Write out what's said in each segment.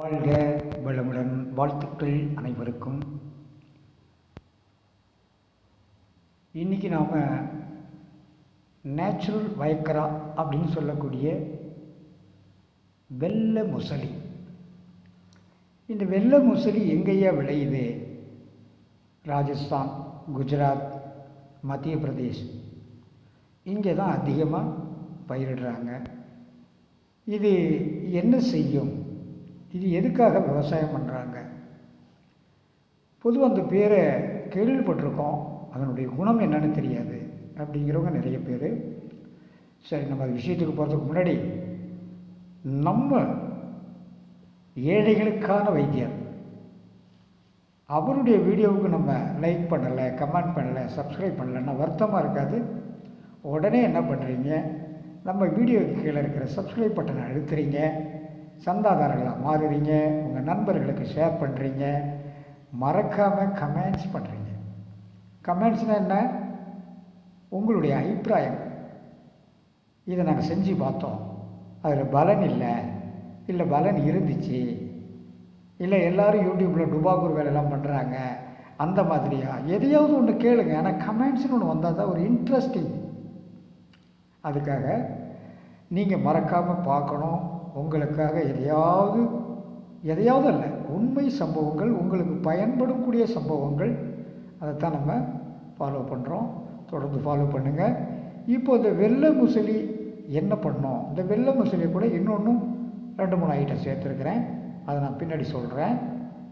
வாழ்க வளமுடன். வாழ்த்துக்கள் அனைவருக்கும். இன்றைக்கி நாம் நேச்சுரல் வயக்கரா அப்படின்னு சொல்லக்கூடிய வெள்ளை முசலி. இந்த வெள்ளை முசலி எங்கேயா விளையுது? ராஜஸ்தான் குஜராத் மத்திய பிரதேஷ். இங்கே தான் அதிகமாக பயிரிடுறாங்க. இது என்ன செய்யும்? இது எதுக்காக விவசாயம் பண்ணுறாங்க பொதுவாக அந்த பேரை கேள்விப்பட்டிருக்கோம். அதனுடைய குணம் என்னன்னு தெரியாது. அப்படிங்கிறவங்க நிறைய பேர். சரி நம்ம அது விஷயத்துக்கு போகிறதுக்கு முன்னாடி நம்ம ஏழைகளுக்கான வைத்தியர். அவருடைய வீடியோவுக்கு நம்ம லைக் பண்ணலை கமெண்ட் பண்ணலை சப்ஸ்கிரைப் பண்ணலைன்னா வருத்தமாக இருக்காது. உடனே என்ன பண்ணுறீங்க நம்ம வீடியோவுக்கு கீழே இருக்கிற சப்ஸ்கிரைப் பட்டனை அழுத்துறீங்க. சந்தாதாரர்களாக மாறுறீங்க உங்கள் நண்பர்களுக்கு ஷேர் பண்ணுறீங்க மறக்காமல் கமெண்ட்ஸ் பண்ணுறீங்க கமெண்ட்ஸ்னால் என்ன? உங்களுடைய அபிப்பிராயம். இதை நாங்கள் செஞ்சு பார்த்தோம். அதில் பலன் இல்லை. இல்லை பலன் இருந்துச்சு. இல்லை எல்லோரும் யூடியூப்பில் டுபாக்கூர் வேலையெல்லாம் பண்ணுறாங்க அந்த மாதிரியா? எதையாவது ஒன்று கேளுங்க. ஆனால் கமெண்ட்ஸ்னு ஒன்று வந்தால் தான் ஒரு இன்ட்ரெஸ்டிங் அதுக்காக நீங்கள் மறக்காமல் பார்க்கணும். உங்களுக்காக எதையாவது எதையாவது அல்ல உண்மை சம்பவங்கள் உங்களுக்கு பயன்படக்கூடிய சம்பவங்கள் அதைத்தான் நம்ம ஃபாலோ பண்ணுறோம் தொடர்ந்து ஃபாலோ பண்ணுங்கள் இப்போ இந்த வெள்ளை முசலி என்ன பண்ணோம்? இந்த வெள்ளை முசலியை கூட இன்னொன்றும் ரெண்டு மூணு ஐட்டம் சேர்த்துருக்குறேன். அதை நான் பின்னாடி சொல்கிறேன்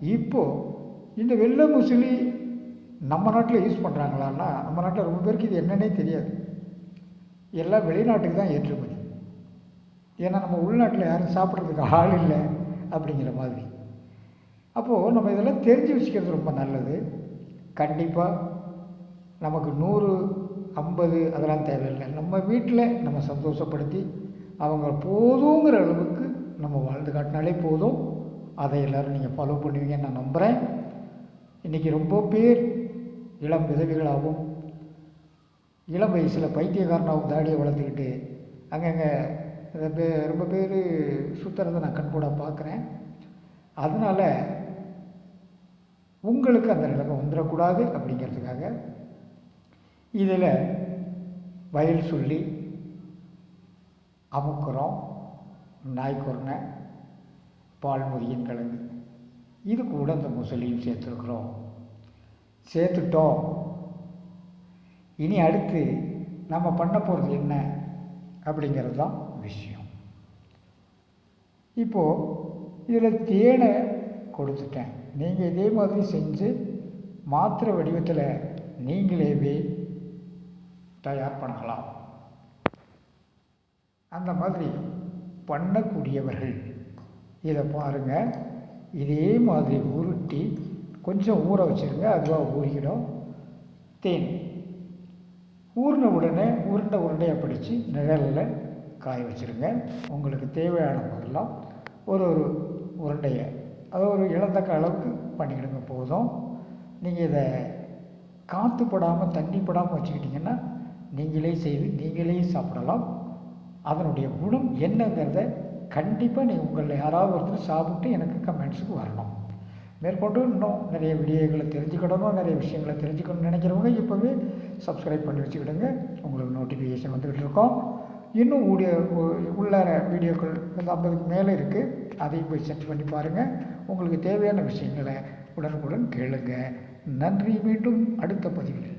இப்போது இந்த வெள்ளை முசலி நம்ம நாட்டில் யூஸ் பண்ணுறாங்களான்னா நம்ம நாட்டில் ரொம்ப பேருக்கு இது என்னன்னே தெரியாது. எல்லாம் வெளிநாட்டுக்கு தான் ஏற்றுமதி. ஏன்னா நம்ம உள்நாட்டில் யாரும் சாப்பிட்றதுக்கு ஆள் இல்லை அப்படிங்கிற மாதிரி. அப்போது நம்ம இதெல்லாம் தெரிஞ்சு வச்சுக்கிறது ரொம்ப நல்லது. கண்டிப்பாக நமக்கு நூறு ஐம்பது அதெல்லாம் தேவையில்லை. நம்ம வீட்டில் நம்ம சந்தோஷப்படுத்தி அவங்க போதுங்கிற அளவுக்கு நம்ம வாழ்ந்து காட்டினாலே போதும். அதை எல்லோரும் நீங்கள் ஃபாலோ பண்ணுவீங்கன்னு நான் நம்புகிறேன் இன்றைக்கி ரொம்ப பேர் இளம் விதவிகளாகவும் இளம் வயசில் பைத்தியக்காரனாகவும் தாடியை வளர்த்துக்கிட்டு அங்கங்கே ரொம்ப பேர் சுற்றுறதை நான் கண்கூடாக பார்க்குறேன் அதனால் உங்களுக்கு அந்த நிலைமை வந்துடக்கூடாது அப்படிங்கிறதுக்காக இதில் வயல் சொல்லி அமுக்குறோம். நாய்க்குறனை பால்முதியின் கிழங்கு. இது கூட இந்த முசலியும் சேர்த்துருக்குறோம். சேர்த்துட்டோம். இனி அடுத்து நம்ம பண்ண போகிறது என்ன அப்படிங்கிறது தான் விஷயம். இப்போது இதில் தேனை கொடுத்துட்டேன். நீங்கள் இதே மாதிரி செஞ்சு மாத்திரை வடிவத்தில் நீங்களேவே தயார் பண்ணலாம். அந்த மாதிரி பண்ணக்கூடியவர்கள் இதை பாருங்கள் இதே மாதிரி உருட்டி கொஞ்சம் ஊற வச்சுருங்க. அதுவாக ஊறிக்கிடும். தேன். ஊறின உடனே உருண்டை உருண்டையாக பிடிச்சி நிழலில் காய வச்சுருங்க. உங்களுக்கு தேவையான போதெல்லாம் ஒரு ஒரு உருண்டையை அது ஒரு இழந்தக்க அளவுக்கு பண்ணிக்கிடுங்க போதும். நீங்கள் இதை காற்று படாமல் தண்ணி படாமல் வச்சுக்கிட்டிங்கன்னா நீங்களே செய்து நீங்களே சாப்பிடலாம். அதனுடைய குணம் என்னங்கிறத கண்டிப்பாக நீங்கள் உங்களில் யாராவது ஒருத்தர் சாப்பிட்டு எனக்கு கமெண்ட்ஸுக்கு வரணும். மேற்கொண்டு இன்னும் நிறைய வீடியோக்களை தெரிஞ்சுக்கிடணும் நிறைய விஷயங்களை தெரிஞ்சுக்கணும்னு நினைக்கிறவங்க இப்போவே சப்ஸ்கிரைப் பண்ணி வச்சுக்கிடுங்க. உங்களுக்கு நோட்டிஃபிகேஷன் வந்துக்கிட்டு இருக்கோம். இன்னும் ஊடியோ உள்ளார வீடியோக்கள் இந்த ஐம்பதுக்கு மேலே இருக்குது அதையும் போய் சர்ச் பண்ணி பாருங்கள் உங்களுக்கு தேவையான விஷயங்களை உடனுக்குடன் கேளுங்க. நன்றி. மீண்டும் அடுத்த பதிவில்.